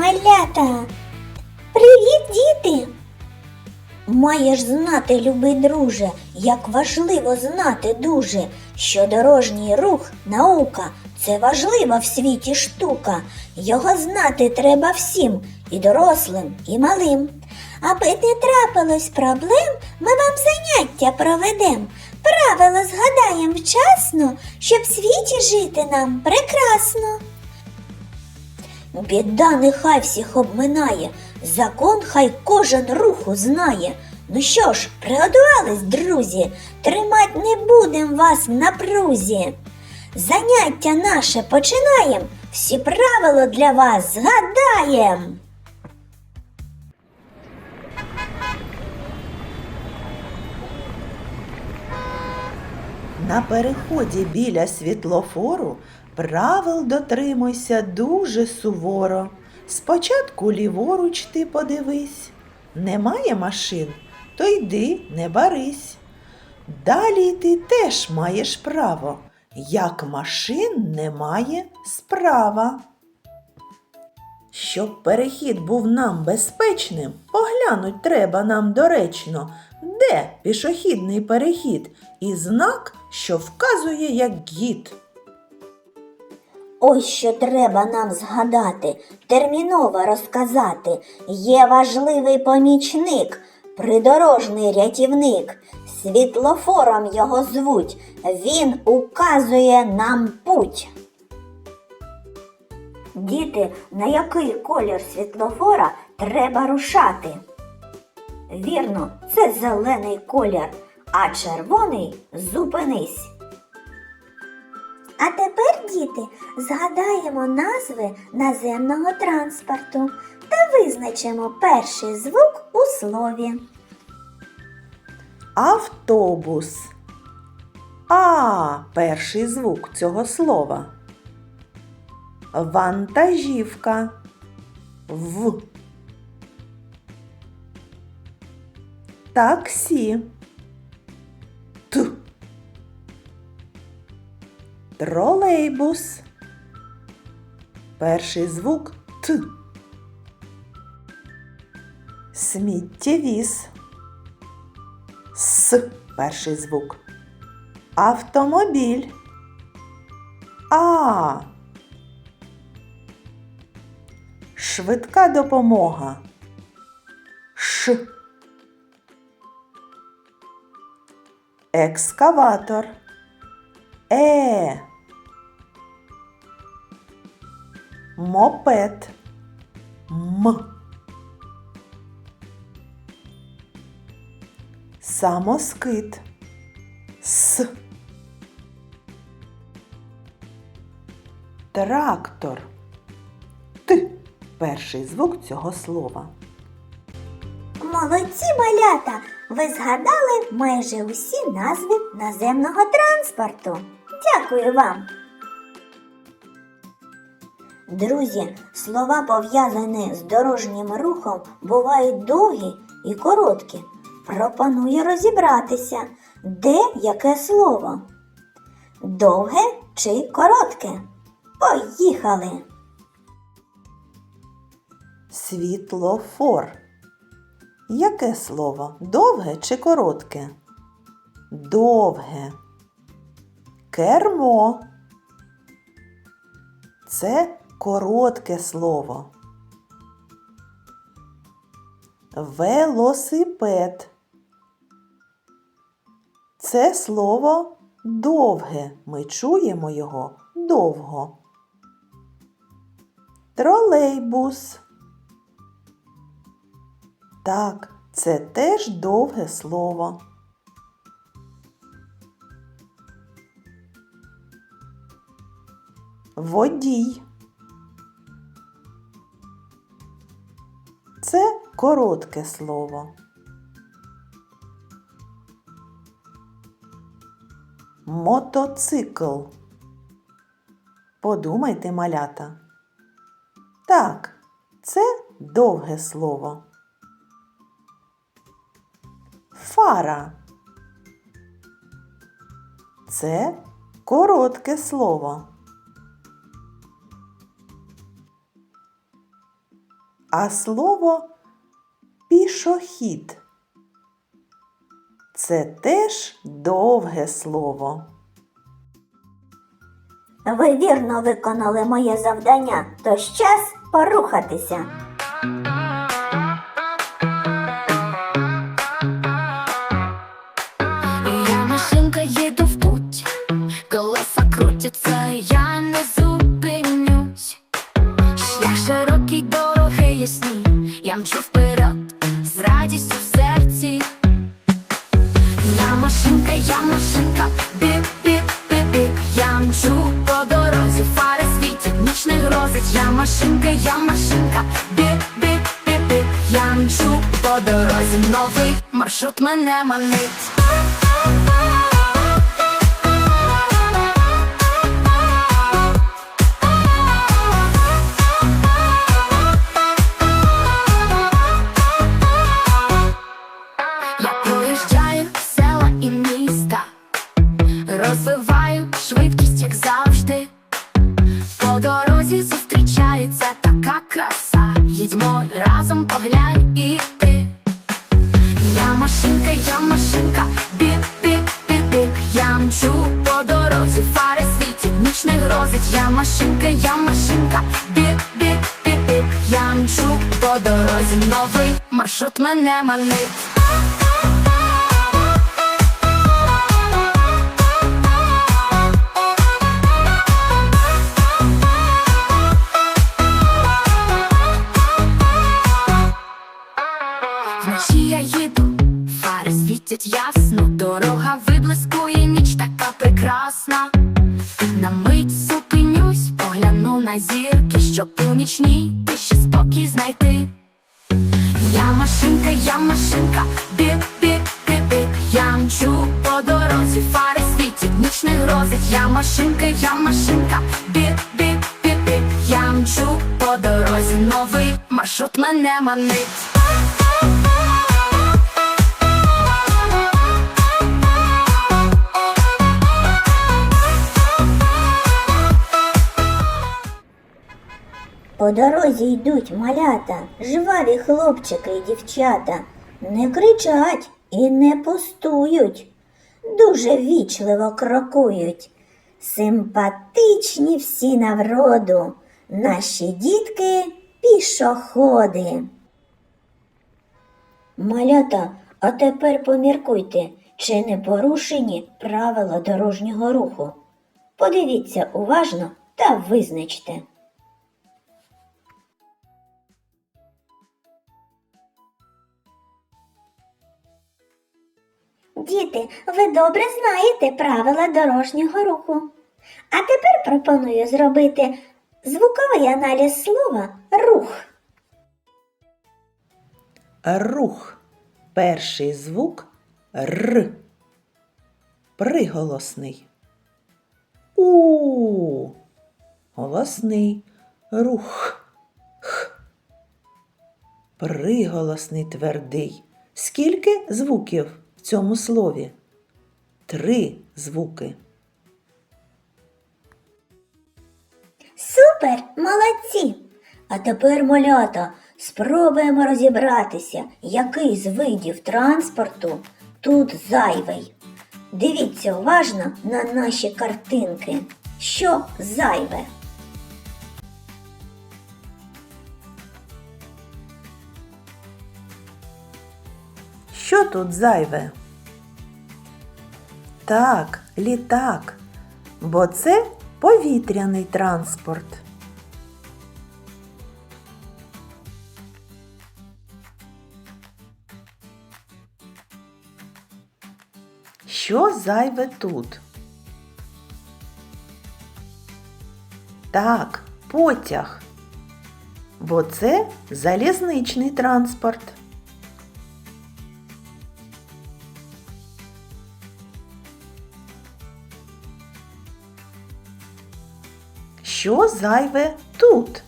малята! Привіт, діти! Маєш знати, любий друже, як важливо знати дуже, що дорожній рух наука це важлива в світі штука. Його знати треба всім, і дорослим, і малим. Аби не трапилось проблем, ми вам заняття проведем. Правила згадаєм вчасно, щоб в світі жити нам прекрасно. Біда нехай всіх обминає, закон хай кожен руху знає. Ну що ж, приготувались, друзі, тримать не будем вас на прузі. Заняття наше починаєм, всі правила для вас згадаєм. На переході біля світлофору правил дотримуйся дуже суворо. Спочатку ліворуч ти подивись. Немає машин, то йди не барись. Далі ти теж маєш право, як машин немає справа. Щоб перехід був нам безпечним, поглянуть треба нам доречно, де пішохідний перехід і знак, що вказує як гід. Ось що треба нам згадати, терміново розказати. Є важливий помічник, придорожний рятівник. Світлофором його звуть. Він указує нам путь. Діти, на який колір світлофора треба рушати? Вірно, це зелений колір, а червоний зупинись. А тепер, діти, згадаємо назви наземного транспорту та визначимо перший звук у слові. Автобус. А перший звук цього слова. Вантажівка. В. Таксі. Тролейбус. Перший звук Т. Сміттєвіз. С. Перший звук. Автомобіль. А. Швидка допомога. Ш. Екскаватор. Е. Мопед. М. Самоскид. С. Трактор. Т. Перший звук цього слова. Молодці малята! Ви згадали майже усі назви наземного транспорту. Дякую вам! Друзі, слова пов'язані з дорожнім рухом бувають довгі і короткі. Пропоную розібратися, де яке слово. Довге чи коротке? Поїхали! Світлофор. Яке слово? Довге чи коротке? Довге. Кермо. Це коротке слово. Велосипед. Це слово довге. Ми чуємо його довго. Тролейбус. Так, це теж довге слово. Водій. Коротке слово. Мотоцикл. Подумайте, малята. Так, це довге слово. Фара. Це коротке слово. А слово пішохід. Це теж довге слово. Ви вірно виконали моє завдання, тож час порухатися. Новий мене манить. Я села і міста, розвиваю швидкість, як завжди. По дорозі зустрічається така краса. Їдьмо разом поглянь і машинка, я машинка, біп, біп, біп, біп Я мчу по дорозі, фари світять, ніч не грозить. Я машинка, я машинка, біп, біп, біп, біп Я мчу по дорозі, новий маршрут мене манить. На зірки, щоб у нічній тиші спокій знайти. Я машинка, я машинка, біп, біп, біп, біп Я мчу по дорозі, фари світять, ніч не. Я машинка, я машинка, біп, біп, біп, біп Я мчу по дорозі, новий маршрут мене манить. По дорозі йдуть малята, жваві хлопчики і дівчата, не кричать і не пустують, дуже вічливо крокують. Симпатичні всі навроду, наші дітки пішоходи. Малята, а тепер поміркуйте, чи не порушені правила дорожнього руху. Подивіться уважно та визначте. Діти, ви добре знаєте правила дорожнього руху. А тепер пропоную зробити звуковий аналіз слова рух. Рух. Перший звук Р. Приголосний. У. Голосний. Рух. Х. Приголосний твердий. Скільки звуків в цьому слові? Три звуки. Супер, молодці! А тепер, малята, спробуємо розібратися, який з видів транспорту тут зайвий. Дивіться уважно на наші картинки. Що зайве? Що тут зайве? Так, літак, бо це повітряний транспорт. Що зайве тут? Так, потяг, бо це залізничний транспорт. Що зайве тут?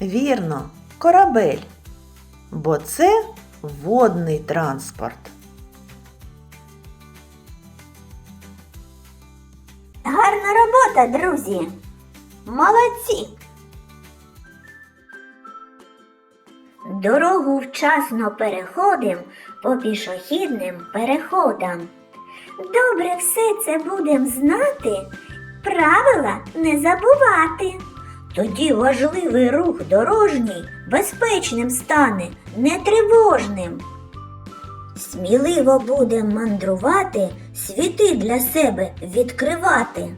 Вірно, корабель, бо це водний транспорт. Гарна робота, друзі! Молодці! Дорогу вчасно переходим по пішохідним переходам. Добре все це будем знати, правила не забувати. Тоді важливий рух дорожній безпечним стане, нетривожним. Сміливо будем мандрувати, світи для себе відкривати.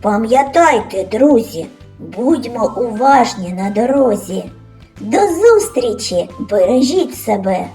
Пам'ятайте, друзі, будьмо уважні на дорозі. До зустрічі, бережіть себе.